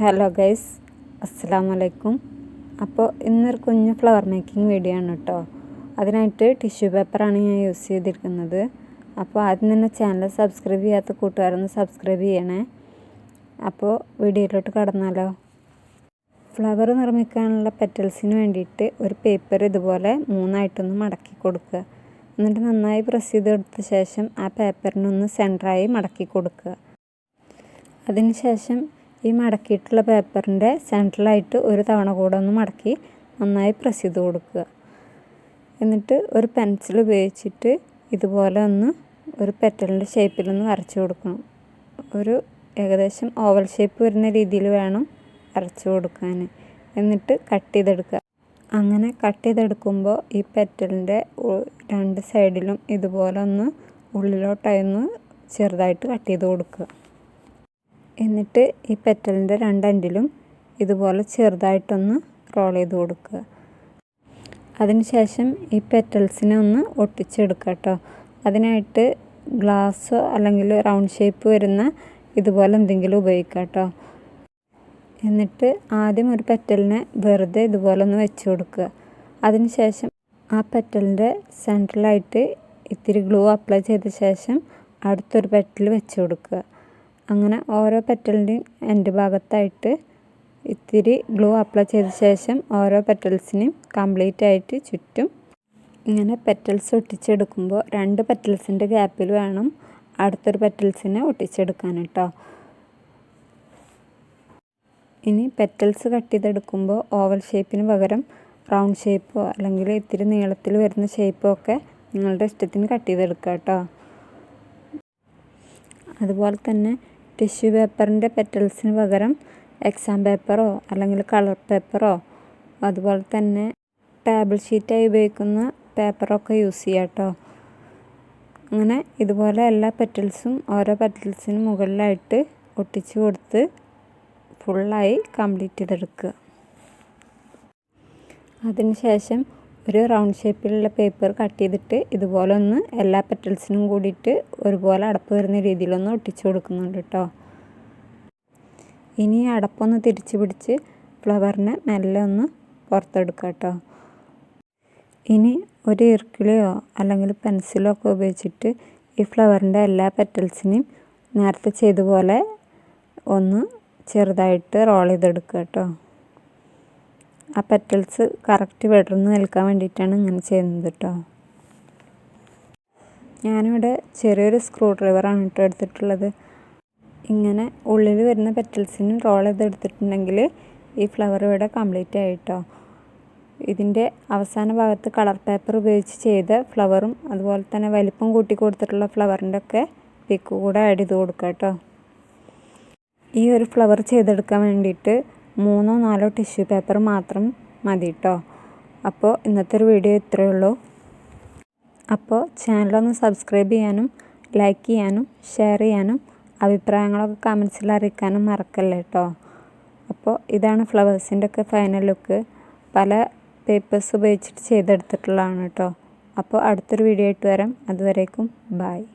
Hello guys അസ്സാം വലൈക്കും അപ്പോൾ ഇന്നൊരു കുഞ്ഞ് ഫ്ലവർ മേക്കിംഗ് വീഡിയോ ആണ് കേട്ടോ അതിനായിട്ട് ടിഷ്യൂ പേപ്പറാണ് ഞാൻ യൂസ് ചെയ്തിരിക്കുന്നത്. അപ്പോൾ ആദ്യം തന്നെ ചാനൽ സബ്സ്ക്രൈബ് ചെയ്യാത്ത കൂട്ടുകാരൊന്ന് സബ്സ്ക്രൈബ് ചെയ്യണേ. അപ്പോൾ വീഡിയോയിലോട്ട് കടന്നാലോ. ഫ്ലവർ നിർമ്മിക്കാനുള്ള പെറ്റൽസിന് വേണ്ടിയിട്ട് ഒരു പേപ്പർ ഇതുപോലെ മൂന്നായിട്ടൊന്ന് മടക്കി കൊടുക്കുക. എന്നിട്ട് നന്നായി പ്രസ് ചെയ്തെടുത്ത ശേഷം ആ പേപ്പറിനൊന്ന് സെന്ററായി മടക്കി കൊടുക്കുക. അതിനുശേഷം ഈ മടക്കിയിട്ടുള്ള പേപ്പറിന്റെ സെൻട്രലായിട്ട് ഒരു തവണ കൂടെ ഒന്ന് മടക്കി നന്നായി പ്രസ് ചെയ്ത് കൊടുക്കുക. എന്നിട്ട് ഒരു പെൻസിൽ ഉപയോഗിച്ചിട്ട് ഇതുപോലെ ഒന്ന് ഒരു പെറ്റലിന്റെ ഷേപ്പിലൊന്ന് വരച്ചു കൊടുക്കണം. ഒരു ഏകദേശം ഓവൽ ഷേപ്പ് വരുന്ന രീതിയിൽ വേണം വരച്ചു കൊടുക്കാൻ. എന്നിട്ട് കട്ട് ചെയ്തെടുക്കുക. അങ്ങനെ കട്ട് ചെയ്തെടുക്കുമ്പോൾ ഈ പെറ്റലിന്റെ രണ്ട് സൈഡിലും ഇതുപോലെ ഒന്ന് ഉള്ളിലോട്ടായി ഒന്ന് ചെറുതായിട്ട് കട്ട് ചെയ്ത് കൊടുക്കുക. എന്നിട്ട് ഈ പെറ്റലിന്റെ രണ്ടെൻഡിലും ഇതുപോലെ ചെറുതായിട്ടൊന്ന് റോൾ ചെയ്ത് കൊടുക്കുക. അതിനുശേഷം ഈ പെറ്റൽസിനെ ഒന്ന് ഒട്ടിച്ചെടുക്കുക കേട്ടോ അതിനായിട്ട് ഗ്ലാസ്സോ അല്ലെങ്കിൽ റൗണ്ട് ഷേപ്പ് വരുന്ന ഇതുപോലെ എന്തെങ്കിലും ഉപയോഗിക്കുക കേട്ടോ എന്നിട്ട് ആദ്യം ഒരു പെറ്റലിനെ വെറുതെ ഇതുപോലെ ഒന്ന് വെച്ച് കൊടുക്കുക. അതിനുശേഷം ആ പെറ്റലിന്റെ സെൻട്രലായിട്ട് ഇത്തിരി ഗ്ലൂ അപ്ലൈ ചെയ്ത ശേഷം അടുത്തൊരു പെറ്റൽ വെച്ച് കൊടുക്കുക. അങ്ങനെ ഓരോ പെറ്റലിന്റെയും എന്റെ ഭാഗത്തായിട്ട് ഇത്തിരി ഗ്ലൂ അപ്ലൈ ചെയ്ത ശേഷം ഓരോ പെറ്റൽസിനെയും കംപ്ലീറ്റ് ആയിട്ട് ചുറ്റും ഇങ്ങനെ പെറ്റൽസ് ഒട്ടിച്ചെടുക്കുമ്പോൾ രണ്ട് പെറ്റൽസിന്റെ ഗ്യാപ്പിൽ വേണം അടുത്തൊരു പെറ്റൽസിനെ ഒട്ടിച്ചെടുക്കാൻ കേട്ടോ. ഇനി പെറ്റൽസ് കട്ട് ചെയ്തെടുക്കുമ്പോൾ ഓവൽ ഷേപ്പിന് പകരം റൗണ്ട് ഷേപ്പോ അല്ലെങ്കിൽ ഇത്തിരി നീളത്തിൽ വരുന്ന ഷേപ്പോ ഒക്കെ നിങ്ങളുടെ ഇഷ്ടത്തിന് കട്ട് ചെയ്തെടുക്കുക കേട്ടോ. അതുപോലെ തന്നെ ടിഷ്യൂ പേപ്പറിന്റെ പെറ്റൽസിന് പകരം എക്സാം പേപ്പറോ അല്ലെങ്കിൽ കളർ പേപ്പറോ അതുപോലെ തന്നെ ടേബിൾ ഷീറ്റായി ഉപയോഗിക്കുന്ന പേപ്പറൊക്കെ യൂസ് ചെയ്യാം കേട്ടോ അങ്ങനെ ഇതുപോലെ എല്ലാ പെറ്റൽസും ഓരോ പെറ്റൽസിന് മുകളിലായിട്ട് ഒട്ടിച്ച് കൊടുത്ത് ഫുള്ളായി കംപ്ലീറ്റ് ചെയ്തെടുക്കുക. അതിനുശേഷം ഒരു റൗണ്ട് ഷേപ്പിലുള്ള പേപ്പർ കട്ട് ചെയ്തിട്ട് ഇതുപോലെ ഒന്ന് എല്ലാ പെറ്റൽസിനും കൂടിയിട്ട് ഒരുപോലെ അടപ്പ് വരുന്ന രീതിയിലൊന്ന് ഒട്ടിച്ചു കൊടുക്കുന്നുണ്ട് കേട്ടോ ഇനി അടപ്പൊന്ന് തിരിച്ചു പിടിച്ച് ഫ്ലവറിനെ മെല്ലെ ഒന്ന് പുറത്തെടുക്കുക കേട്ടോ ഇനി ഒരു ഇർക്കിളിയോ അല്ലെങ്കിൽ പെൻസിലോ ഒക്കെ ഉപയോഗിച്ചിട്ട് ഈ ഫ്ലവറിന്റെ എല്ലാ പെറ്റൽസിനെയും നേരത്തെ ചെയ്ത പോലെ ഒന്ന് ചെറുതായിട്ട് റോൾ ചെയ്തെടുക്കുക കേട്ടോ ആ പെറ്റൽസ് കറക്റ്റ് വിടർന്ന് നിൽക്കാൻ വേണ്ടിയിട്ടാണ് ഇങ്ങനെ ചെയ്യുന്നത് കേട്ടോ. ഞാനിവിടെ ചെറിയൊരു സ്ക്രൂ ഡ്രൈവറാണ് കേട്ടോ എടുത്തിട്ടുള്ളത്. ഇങ്ങനെ ഉള്ളിൽ വരുന്ന പെറ്റൽസിന് റോൾ ചെയ്തെടുത്തിട്ടുണ്ടെങ്കിൽ ഈ ഫ്ലവർ ഇവിടെ കംപ്ലീറ്റ് ആയിട്ടോ ഇതിന്റെ അവസാന ഭാഗത്ത് കളർ പേപ്പർ ഉപയോഗിച്ച് ചെയ്ത ഫ്ലവറും അതുപോലെ തന്നെ വലിപ്പം കൂട്ടി കൊടുത്തിട്ടുള്ള ഫ്ലവറിന്റെ ഒക്കെ പിക്ക് കൂടെ ആഡ് ചെയ്ത് കൊടുക്കുക കേട്ടോ. ഈ ഒരു ഫ്ലവർ ചെയ്തെടുക്കാൻ വേണ്ടിയിട്ട് മൂന്നോ നാലോ ടിഷ്യൂ പേപ്പർ മാത്രം മതി കേട്ടോ അപ്പോൾ ഇന്നത്തെ ഒരു വീഡിയോ ഇത്രയേ ഉള്ളൂ അപ്പോൾ ചാനലൊന്ന് സബ്സ്ക്രൈബ് ചെയ്യാനും ലൈക്ക് ചെയ്യാനും ഷെയർ ചെയ്യാനും അഭിപ്രായങ്ങളൊക്കെ കമൻസിൽ അറിയിക്കാനും മറക്കല്ലേ കേട്ടോ അപ്പോൾ ഇതാണ് ഫ്ലവേഴ്സിന്റെ ഒക്കെ ഫൈനൽ ലുക്ക് പല പേപ്പേഴ്സ് ഉപയോഗിച്ചിട്ട് ചെയ്തെടുത്തിട്ടുള്ളതാണ് കേട്ടോ അപ്പോൾ അടുത്തൊരു വീഡിയോ ആയിട്ട് വരാം. അതുവരേക്കും ബായ്